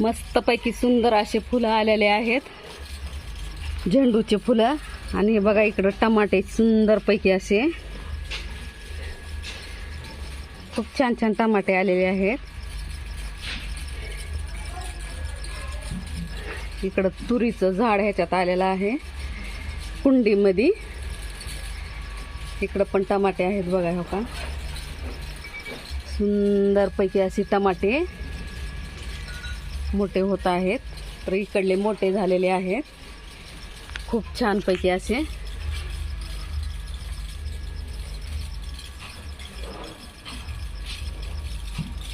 मस्तपैकी सुंदर असे फुलं आलेले आहेत. झेंडूचे फुलं. आणि हे बघा इकडं टमाटे सुंदरपैकी असे. खूप छान छान टमाटे आलेले आहेत. इकडं तुरीचं झाड ह्याच्यात आलेलं आहे. कुंडीमध्ये. इकडं पण टमाटे आहेत बघा हो का? सुंदरपैकी असे टमाटे. मोठे होत आहेत. तर इकडले मोठे झालेले आहेत. खूप छानपैकी असे.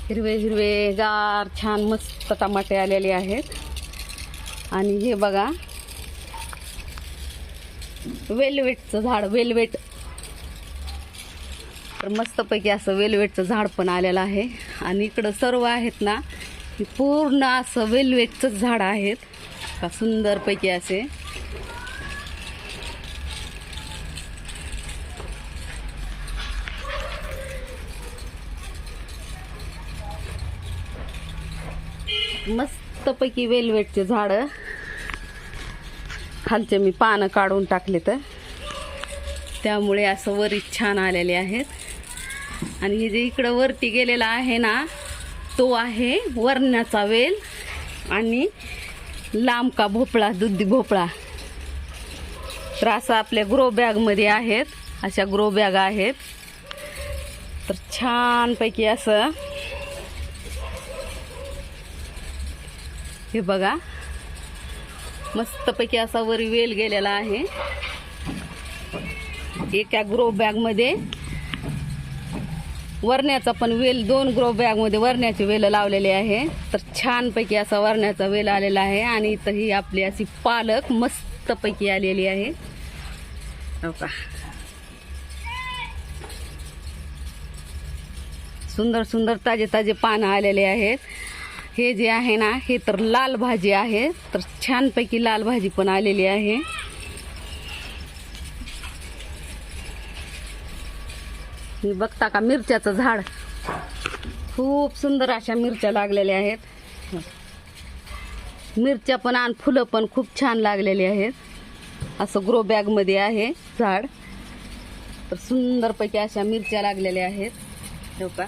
हिरवे हिरवे गार छान मस्त टमाटे आलेले आहेत. आणि हे बघा. वेलवेटचं झाड वेलवेट. तर मस्तपैकी असं वेलवेटचं झाड पण आलेलं आहे. आणि इकडं सर्व आहेत ना की पूर्ण असं वेलवेटचंच झाड आहेत. का सुंदरपैकी असे. मस्तपैकी वेलवेटचे झाडं. खालचे मी पानं काढून टाकले तर. त्यामुळे असं वरी छान आलेले आहेत. आणि हे जे इकडं वरती गेलेलं आहे ना तो आहे वरण्याचा वेल आणि लांबका भोपळा दुधी भोपळा. तर असं आपल्या ग्रो बॅगमध्ये आहेत अशा ग्रो बॅग आहेत. तर छानपैकी असं हे बघा. मस्तपैकी असा वरी वेल गेलेला आहे. एका ग्रो बॅगमध्ये वरण्याचा पण वेल दोन ग्रो बॅगमध्ये वरण्याची वेल लावलेली आहे. तर छानपैकी असा वरण्याचा वेल आलेला आहे आणि इथं ही आपली अशी पालक मस्तपैकी आलेली आहे. हो का? सुंदर सुंदर ताजे ताजे पानं आलेले आहेत. हे जे आहे ना हे तर लाल भाजी आहे. तर छानपैकी लाल भाजी पण आलेली आहे. ही बघता का मिरच्याचं झाड? खूप सुंदर अशा मिरच्या लागलेल्या आहेत. मिरच्या पण आणि फुलं पण खूप छान लागलेली आहेत. असं ग्रो बॅगमध्ये आहे झाड. तर सुंदरपैकी अशा मिरच्या लागलेल्या आहेत. हो का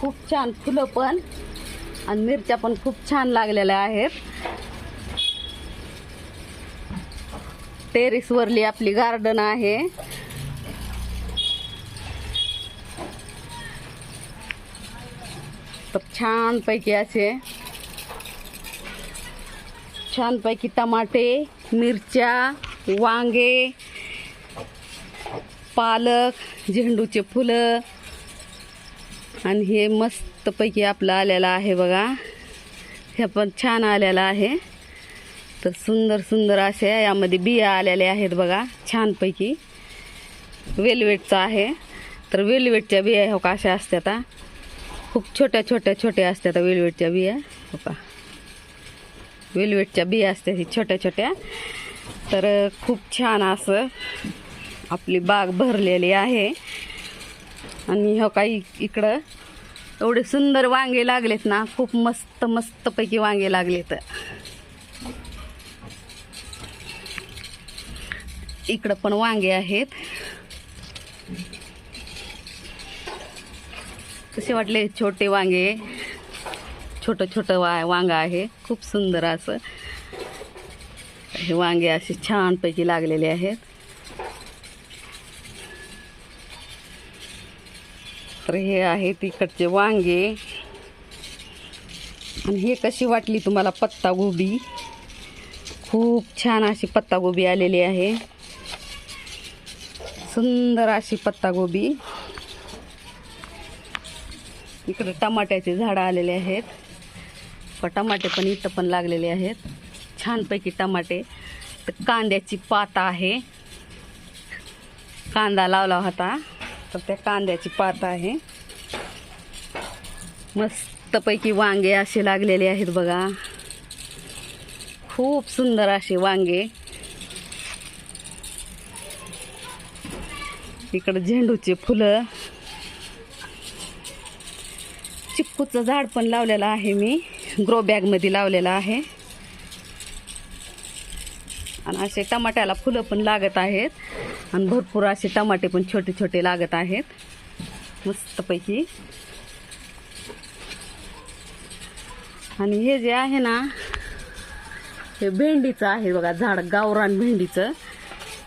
खूप छान फुलं पण. आणि मिरच्या पण खूप छान लागलेल्या आहेत. टेरिस वरली आपली गार्डन आहे. तर छानपैकी असे छानपैकी टमाटे मिरच्या वांगे पालक झेंडूचे फुलं आणि हे मस्तपैकी आपलं आलेलं आहे बघा. हे पण छान आलेलं आहे. तर सुंदर सुंदर असे यामध्ये बिया आलेल्या आहेत बघा. छानपैकी. वेलवेटचं आहे. तर वेलवेटच्या बिया हो का अशा असतात खूप छोट्या छोट्या छोट्या असतात वेलवेटच्या बिया. हो का? वेलवेटच्या बिया असतात ही छोट्या छोट्या. तर खूप छान असं आपली बाग भरलेली आहे. आणि हो काही इकडं एवढे सुंदर वांगे लागलेत ना खूप मस्त मस्तपैकी वांगे लागलेत. इकडं पण वांगे आहेत. कसे वाटले छोटे वांगे? छोटं छोटं वा वांग आहे. खूप सुंदर असं. हे वांगे असे छानपैकी लागलेले आहेत. तर हे आहे तिकडचे वांगे. आणि हे कशी वाटली तुम्हाला पत्तागोबी खूप छान अशी पत्तागोबी आलेली आहे. सुंदर अशी पत्तागोबी इकडे टमाट्याचे झाडं आलेले आहेत. प टमाटे पण इथं पण लागलेले आहेत. छानपैकी टमाटे. तर कांद्याची पात आहे. कांदा लावला होता. तर त्या कांद्याची पात आहे. मस्तपैकी वांगे असे लागलेले आहेत बघा. खूप सुंदर असे वांगे. इकडं झेंडूचे फुलं. चिक्कूचं झाड पण लावलेलं आहे मी. ग्रो बॅगमध्ये लावलेलं आहे. आणि असे टमाट्याला फुलं पण लागत आहेत. आणि भरपूर असे टमाटे पण छोटे छोटे लागत आहेत. मस्तपैकी. आणि हे जे आहे ना हे भेंडीचं आहे बघा झाड गावरान भेंडीचं.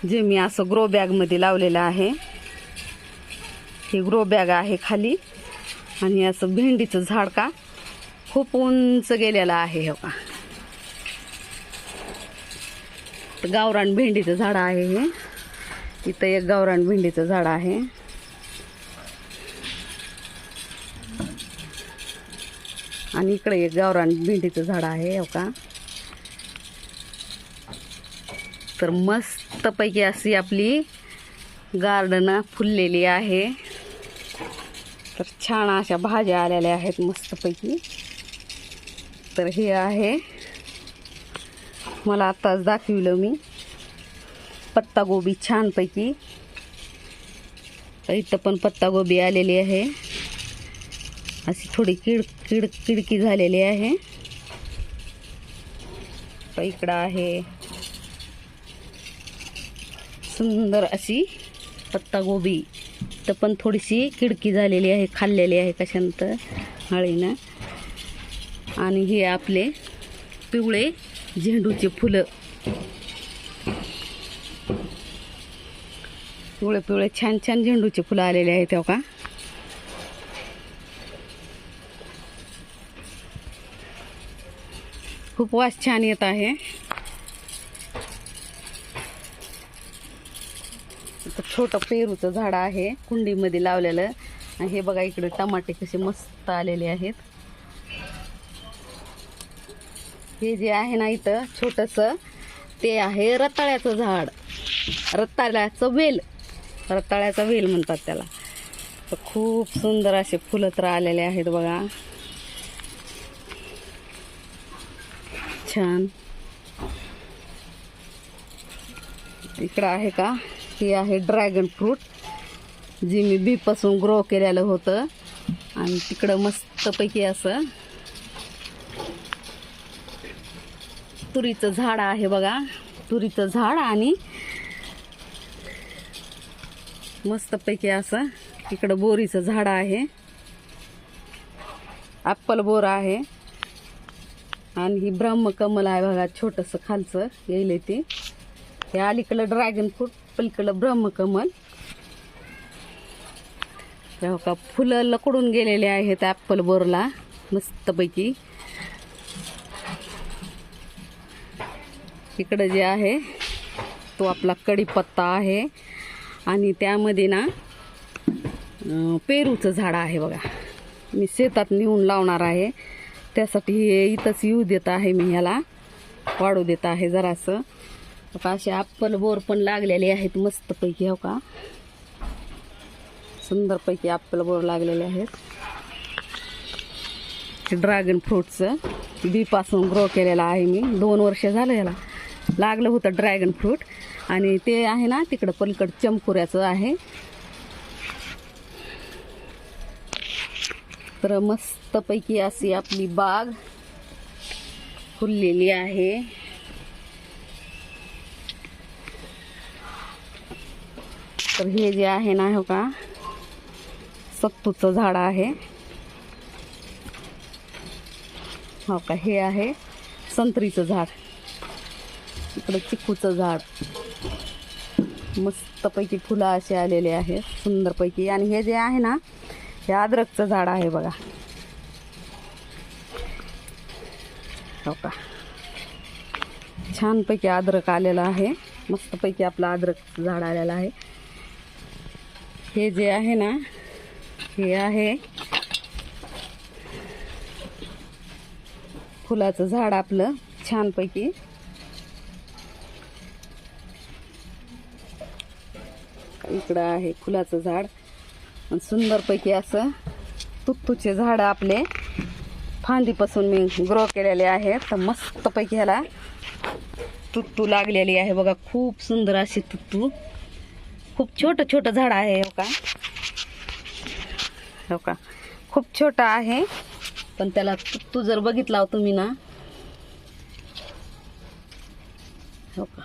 जे मी असं ग्रो बॅगमध्ये लावलेलं आहे. हे ग्रो बॅग आहे खाली. आणि असं भेंडीचं झाड का खूप उंच गेलेलं आहे हे का गावरान भेंडीचं झाड आहे हे. इथं एक गावरान भेंडीचं झाड आहे. आणि इकडे एक गावरान भेंडीचं झाड आहे हो का? तर मस्तपैकी अशी आपली गार्डन फुललेली आहे. तर छान अशा भाज्या आलेल्या आहेत मस्तपैकी. तर हे आहे. मला आत्ताच दाखविलं मी. पत्तागोबी छानपैकी. इथं पण पत्तागोबी आलेली आहे. अशी थोडी किड किड किडकी झालेली आहे. इकडं आहे. सुंदर अशी पत्तागोबी तर पण थोडीशी किडकी झालेली आहे खाल्लेली आहे कशानंतर हळीनं. आणि हे आपले पिवळे झेंडूचे फुलं. पिवळे पिवळे छान छान झेंडूचे फुलं आलेले आहेत तेव्हा का? खूप वास छान येत आहे. छोटं पेरूचं झाड आहे कुंडीमध्ये लावलेलं. आणि हे बघा इकडे टमाटे कसे मस्त आलेले आहेत. हे जे आहे ना इथं छोटंसं ते आहे रताळ्याचं झाड. रताळ्याचं वेल. रताळ्याचा वेल म्हणतात त्याला. तर खूप सुंदर असे फुलं तर आलेले आहेत बघा. छान. इकडं आहे का? ही आहे ड्रॅगन फ्रूट जे मी बीपासून ग्रो केलेलं होतं. आणि तिकडं मस्तपैकी असं तुरीचं झाड आहे बघा. तुरीचं झाड आणि मस्तपैकी असं इकडं बोरीचं झाड आहे. ॲप्पल बोर आहे. आणि ही ब्रह्मकमल आहे बघा छोटंसं खालचं येईल ते. हे अलीकडं ड्रॅगन फ्रूट पलीकडं ब्रह्मकमल हो का फुलं लकडून गेलेले आहेत ॲप्पल बोरला मस्तपैकी. इकडं जे आहे तो आपला कढीपत्ता आहे. आणि त्यामध्ये ना पेरूचं झाड आहे बघा. मी शेतात नेऊन लावणार आहे. त्यासाठी हे इथंच येऊ देत आहे मी ह्याला. वाढू देत आहे जरासं. आता असे ॲप्पल बोर पण लागलेले आहेत मस्तपैकी हो का? सुंदरपैकी ॲप्पल बोर लागलेले आहेत. ड्रॅगन फ्रूटचं बीपासून ग्रो केलेलं आहे मी. दोन वर्ष झालं याला. लागलं होतं ड्रॅगन फ्रूट. आणि ते आहे ना तिकडं पलीकडं चमकुऱ्याचं आहे. तर मस्तपैकी अशी आपली बाग फुललेली आहे. तर हे जे आहे ना हो का सत्तूचं झाड आहे. हो का हे आहे संत्रीचं झाड. इकडं चिक्कूचं झाड. मस्तपैकी फुलं असे आलेले आहेत सुंदरपैकी. आणि हे जे आहे ना हे अद्रकचं झाड आहे बघा. हो का? छानपैकी अद्रक आलेलं आहे. मस्तपैकी आपलं अद्रक झाड आलेलं आहे. हे जे आहे ना हे आहे फुलाचं झाड आपलं छानपैकी. इकडं आहे फुलाचं झाड. आणि सुंदरपैकी असं तुत्तूचे झाड आपले फांदीपासून मी ग्रो केलेले आहेत. तर मस्तपैकी ह्याला तुत्तू लागलेली आहे. बघा खूप सुंदर अशी तुत्तू. खूप छोटं छोटं झाड आहे हो का? हो का? खूप छोटं आहे. पण त्याला तुत्तू जर बघितला हो तुम्ही ना. हो का?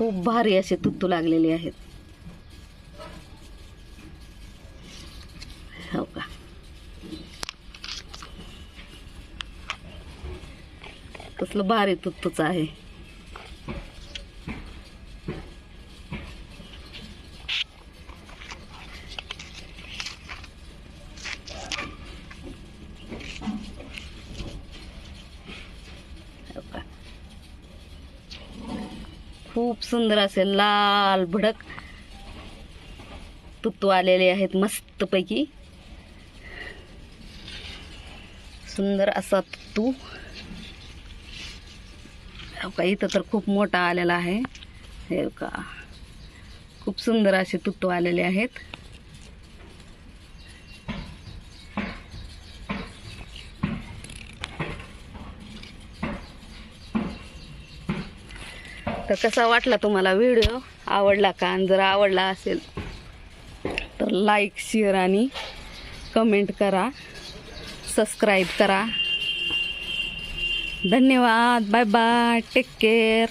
खूप भारी असे तुत्तू लागलेले आहेत. हो का? कसलं भारी तुत्तूच आहे. सुंदर असे लाल भडक तुत्तू आलेले आहेत मस्तपैकी. सुंदर असा तुत्तू हो का इथं तर खूप मोठा आलेला आहे. हे का खूप सुंदर असे तुत्तू आलेले आहेत. तर कसा वाटला तुम्हाला व्हिडिओ? आवडला का? आणि जर आवडला असेल तर लाईक शेअर आणि कमेंट करा. सबस्क्राईब करा. धन्यवाद. Bye bye take care